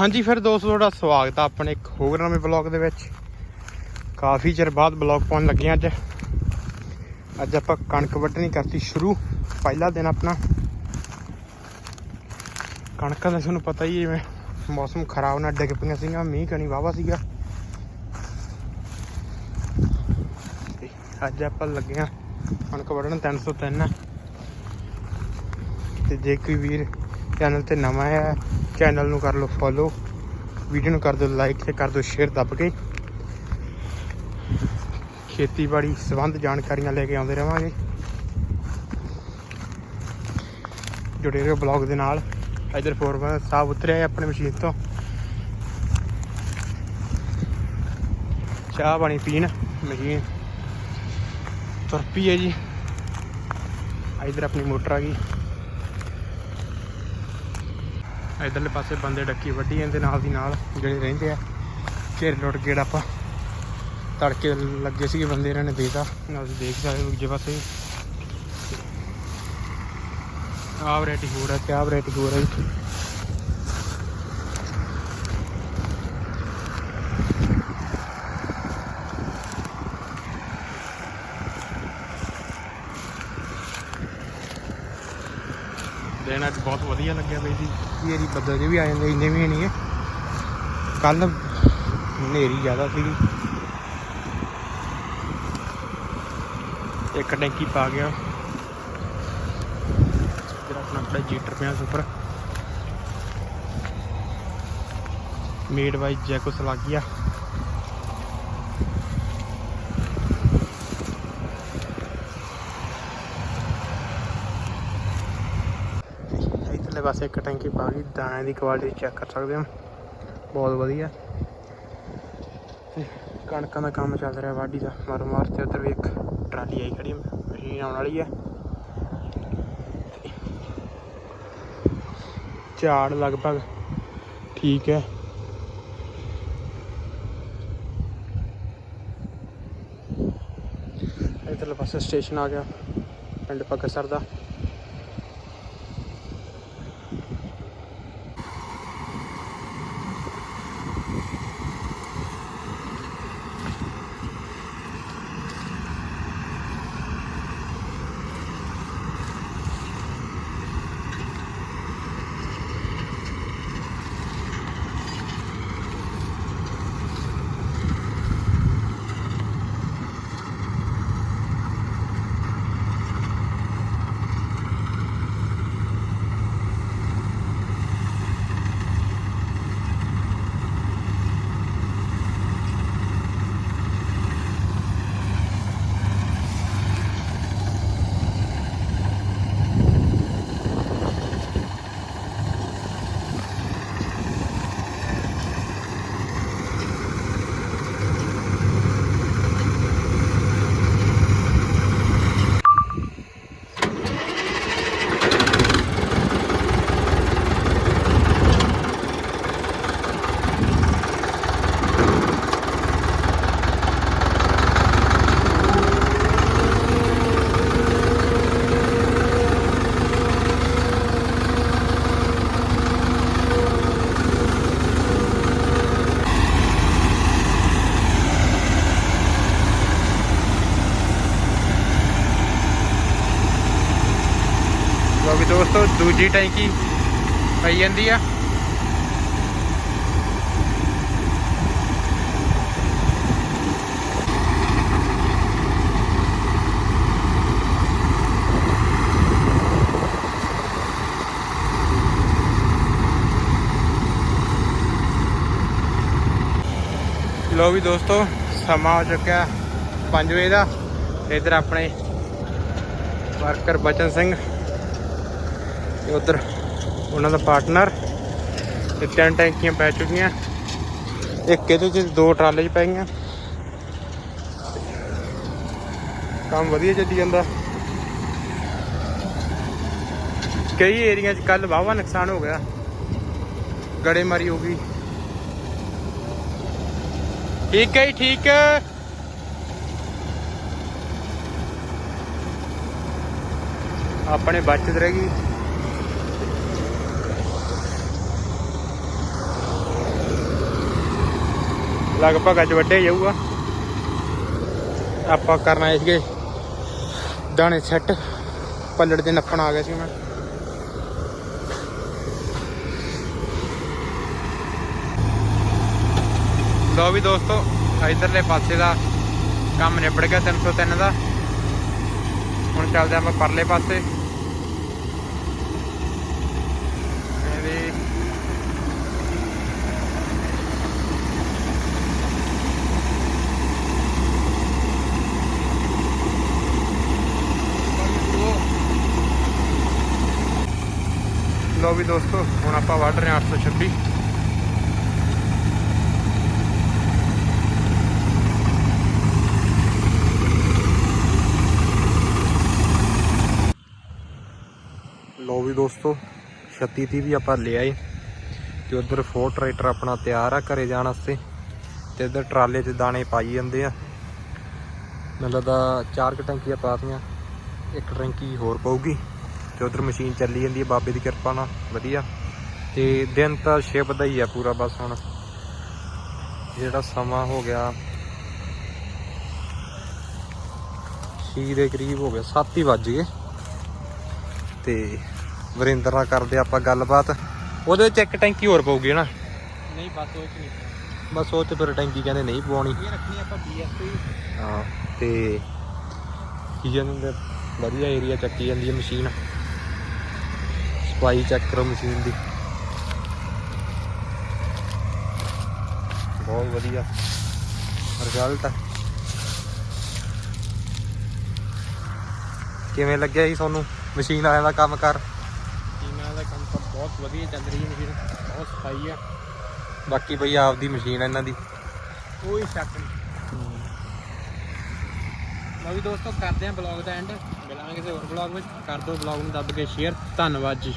ਹਾਂਜੀ ਫਿਰ ਦੋਸਤੋ, ਤੁਹਾਡਾ ਸਵਾਗਤ ਆ ਆਪਣੇ ਇੱਕ ਹੋਰ ਨਵੇਂ ਬਲੌਗ ਦੇ ਵਿੱਚ। ਕਾਫੀ ਚਿਰ ਬਾਅਦ ਬਲੌਗ ਪਾਉਣ ਲੱਗੇ ਅੱਜ। ਅੱਜ ਆਪਾਂ ਕਣਕ ਵੱਢਣੀ ਕਰਤੀ ਸ਼ੁਰੂ, ਪਹਿਲਾ ਦਿਨ ਆਪਣਾ। ਕਣਕਾਂ ਦਾ ਤੁਹਾਨੂੰ ਪਤਾ ਹੀ ਹੈ ਮੌਸਮ ਖਰਾਬ ਨਾਲ ਡਿੱਗ ਪਈਆਂ ਸੀਗੀਆਂ, ਮੀਂਹ ਕਣੀ ਵਾਵਾ ਸੀਗਾ। ਤੇ ਅੱਜ ਆਪਾਂ ਲੱਗੇ ਹਾਂ ਕਣਕ ਵੱਢਣ 303 ਤੇ ਜੇ ਕੋਈ ਵੀਰ ਚੈਨਲ ਤੇ ਨਵਾਂ ਆਇਆ ਚੈਨਲ ਨੂੰ ਕਰ ਲਓ ਫੋਲੋ ਵੀਡੀਓ ਨੂੰ ਕਰ ਦਿਓ ਲਾਈਕ ਤੇ ਕਰ ਦਿਓ ਸ਼ੇਅਰ ਦੱਬ ਕੇ। ਖੇਤੀਬਾੜੀ ਸੰਬੰਧ ਜਾਣਕਾਰੀਆਂ ਲੈ ਕੇ ਆਉਂਦੇ ਰਵਾਂਗੇ। ਜੁੜੇ ਰਹੋ ਬਲੌਗ ਦੇ ਨਾਲ। ਇਧਰ ਫੋਰਮਨ ਸਾਹਿਬ ਉਤਰਿਆ ਹੈ ਆਪਣੀ ਮਸ਼ੀਨ ਤੋਂ। ਚਾਹ ਪਾਣੀ ਪੀਣ ਮਸ਼ੀਨ ਤੁਰ ਪਈ ਹੈ ਜੀ। ਇਧਰ ਆਪਣੀ ਮੋਟਰ ਆ ਗਈ। ਇਧਰਲੇ ਪਾਸੇ ਬੰਦੇ ਡੱਕੀ ਵੱਢੀ ਜਾਂਦੇ ਨਾਲ ਦੀ ਨਾਲ, ਜਿਹੜੇ ਰਹਿੰਦੇ ਆ। ਘੇਰ ਲੁੱਟ ਗੇੜ ਆਪਾਂ। ਤੜਕੇ ਲੱਗੇ ਸੀਗੇ ਬੰਦੇ ਇਹਨਾਂ ਨੇ ਦੇਤਾ ਨਾਲ ਤੁਸੀਂ ਦੇਖ ਸਕਦੇ ਹੋ ਦੂਜੇ ਪਾਸੇ। ਆਹ ਵੈਰਾਈਟੀ ਹੋਰ ਹੈ ਤੇ ਆਹ ਵੈਰਾਈਟੀ ਹੈ ਦਿਨ ਅੱਜ ਬਹੁਤ ਵਧੀਆ ਲੱਗਿਆ ਬਈ ਜੀ। ਇਹ ਰੀ ਬੱਦਲ ਜਿਹੇ ਵੀ ਆ ਜਾਂਦੇ, ਇੰਨੇ ਵੀ ਨਹੀਂ ਹੈ ਕੱਲ ਹਨੇਰੀ ਜ਼ਿਆਦਾ ਸੀਗੀ। ਇੱਕ ਟੈਂਕੀ ਪਾ ਗਿਆ। ਜਿਹੜਾ ਆਪਣਾ ਆਪਣਾ ਜੀਟਰ ਪਿਆ ਸੁਪਰ ਮੇਡ ਬਾਈ ਜੈਕੋਸ ਲੱਗ ਗਿਆ ਪਾਸੇ ਇੱਕ ਟੈਂਕੀ ਪਾ ਗਈ, ਦਾਣੇ ਦੀ ਕੁਆਲਿਟੀ ਚੈੱਕ ਕਰ ਸਕਦੇ ਹੋ। ਬਹੁਤ ਵਧੀਆ। ਕਣਕਾਂ ਦਾ ਕੰਮ ਚੱਲ ਰਿਹਾ, ਵਾਢੀ ਦਾ। ਮਾਰ ਮਾਰ ਤੇ ਉਧਰ ਵੀ ਇੱਕ ਟਰਾਲੀ ਆਈ ਖੜੀ ਮਸ਼ੀਨ ਆਉਣ ਵਾਲੀ ਹੈ ਝਾੜ ਲਗਭਗ ਠੀਕ ਹੈ। ਇਧਰਲੇ ਪਾਸੇ ਸਟੇਸ਼ਨ ਆ ਗਿਆ, ਪਿੰਡ ਪੱਕਸਰ ਦਾ ਤੋਂ ਦੂਜੀ ਟੈਂਕੀ ਪਈ ਜਾਂਦੀ ਆ। ਲੋ ਵੀ ਦੋਸਤੋ, ਸਮਾਂ ਹੋ ਚੁੱਕਿਆ 5 ਵਜੇ ਦਾ। ਇਧਰ ਆਪਣੇ ਵਰਕਰ ਬਚਨ ਸਿੰਘ ਤੇ ਉਧਰ ਉਹਨਾਂ ਦਾ ਪਾਰਟਨਰ ਤੇ ਤਿੰਨ ਟੈਂਕੀਆਂ ਪੈ ਚੁੱਕੀਆਂ। ਇੱਕ ਇਹਦੇ ਚ ਦੋ ਟਰਾਲੇ ਚ ਪੈ ਗਈਆਂ। ਕੰਮ ਵਧੀਆ ਚੱਲੀ ਜਾਂਦਾ। ਕਈ ਏਰੀਆ 'ਚ ਕੱਲ ਵਾਵਾ ਨੁਕਸਾਨ ਹੋ ਗਿਆ। ਗੜੇਮਾਰੀ ਹੋ ਗਈ। ਠੀਕ ਹੈ ਜੀ, ਠੀਕ ਹੈ। ਆਪਣੇ ਬਚਤ ਰਹਿ ਗਈ। ਲਗਭਗ ਅੱਜ ਵੱਡੇ ਜਾਊਗਾ। ਆਪਾਂ ਕਰਨ ਆਏ ਸੀਗੇ, ਦਾਣੇ ਸੈੱਟ ਪੱਲੜ ਦੇ ਨੱਪਣ ਆ ਗਿਆ ਸੀ ਮੈਂ। ਲੋ ਵੀ ਦੋਸਤੋ, ਇਧਰਲੇ ਪਾਸੇ ਦਾ ਕੰਮ ਨਿਬੜ ਗਿਆ 303 ਦਾ। ਹੁਣ ਚੱਲਦੇ ਆਪਾਂ ਪਰਲੇ ਪਾਸੇ ਇਹਦੇ ਲੋ ਵੀ ਦੋਸਤੋ, ਹੁਣ ਆਪਾਂ ਵੱਢ ਰਹੇ ਹਾਂ 826 ਲਓ ਵੀ ਦੋਸਤੋ 36 ਦੀ ਵੀ ਆਪਾਂ ਲੈ ਆਏ। ਤੇ ਉਧਰ ਫੋਰ ਟਰੈਕਟਰ ਆਪਣਾ ਤਿਆਰ ਆ ਘਰੇ ਜਾਣ ਵਾਸਤੇ। ਤੇ ਇਧਰ ਟਰਾਲੇ 'ਚ ਦਾਣੇ ਪਾਈ ਜਾਂਦੇ ਆ। ਮੈਨੂੰ ਲੱਗਦਾ ਚਾਰ ਕੁ ਟੈਂਕੀਆਂ ਪਾਤੀਆਂ ਇੱਕ ਟੈਂਕੀ ਹੋਰ ਪਊਗੀ। ਤੇ ਉਧਰ ਮਸ਼ੀਨ ਚੱਲੀ ਜਾਂਦੀ ਹੈ ਬਾਬੇ ਦੀ ਕਿਰਪਾ ਨਾਲ। ਵਧੀਆ। ਤੇ ਦਿਨ ਤਾਂ ਸ਼ਿਪ ਦਾ ਹੀ ਆ ਪੂਰਾ ਬਸ ਹੁਣ। ਜਿਹੜਾ ਸਮਾਂ ਹੋ ਗਿਆ ਛੇ ਦੇ ਕਰੀਬ ਹੋ ਗਿਆ 7 ਹੀ ਵੱਜ ਗਏ। ਤੇ ਵਰਿੰਦਰ ਨਾਲ ਕਰਦੇ ਆਪਾਂ ਗੱਲਬਾਤ। ਉਹਦੇ ਵਿੱਚ ਇੱਕ ਟੈਂਕੀ ਹੋਰ ਪਊਗੀ ਨਾ ਨਹੀਂ ਬਸ ਉਹ ਚ ਨਹੀਂ ਬਸ ਉਹ ਤੇ ਫਿਰ ਟੈਂਕੀ ਕਹਿੰਦੇ ਨਹੀਂ ਪਵਾਉਣੀ। ਇਹ ਰੱਖਣੀ ਆਪਾਂ ਬੀਐਸ ਹਾਂ ਤੇ ਕੀ ਜਾਂਦੇ ਵਧੀਆ ਏਰੀਆ ਚੱਕੀ ਜਾਂਦੀ ਹੈ ਮਸ਼ੀਨ। ਸਪਾਈ ਚੈੱਕ ਕਰੋ ਮਸ਼ੀਨ ਦੀ। ਬਹੁਤ ਵਧੀਆ। ਰਿਜ਼ਲਟ ਕਿਵੇਂ ਲੱਗਿਆ ਜੀ ਤੁਹਾਨੂੰ ਮਸ਼ੀਨ ਵਾਲਿਆਂ ਦਾ ਕੰਮ ਕਰ? ਟੀਮਾਂ ਦਾ ਕੰਮ ਤਾਂ ਬਹੁਤ ਵਧੀਆ ਚੱਲ ਰਹੀ ਹੈ ਮਸ਼ੀਨ। ਬਹੁਤ ਸਫ਼ਾਈ ਆ। ਬਾਕੀ ਬਈ ਆਪਦੀ ਮਸ਼ੀਨ ਆ ਇਹਨਾਂ ਦੀ। ਕੋਈ ਸ਼ੱਕ ਨਹੀਂ। ਲਓ ਵੀ ਦੋਸਤੋ ਕਰਦੇ ਆਂ ਬਲੌਗ ਦਾ ਐਂਡ ਮਿਲਾਂਗੇ ਕਿਸੇ ਹੋਰ ਬਲੌਗ ਵਿੱਚ। ਕਰ ਦਿਓ ਬਲੌਗ ਨੂੰ ਦੱਬ ਕੇ ਸ਼ੇਅਰ ਧੰਨਵਾਦ ਜੀ।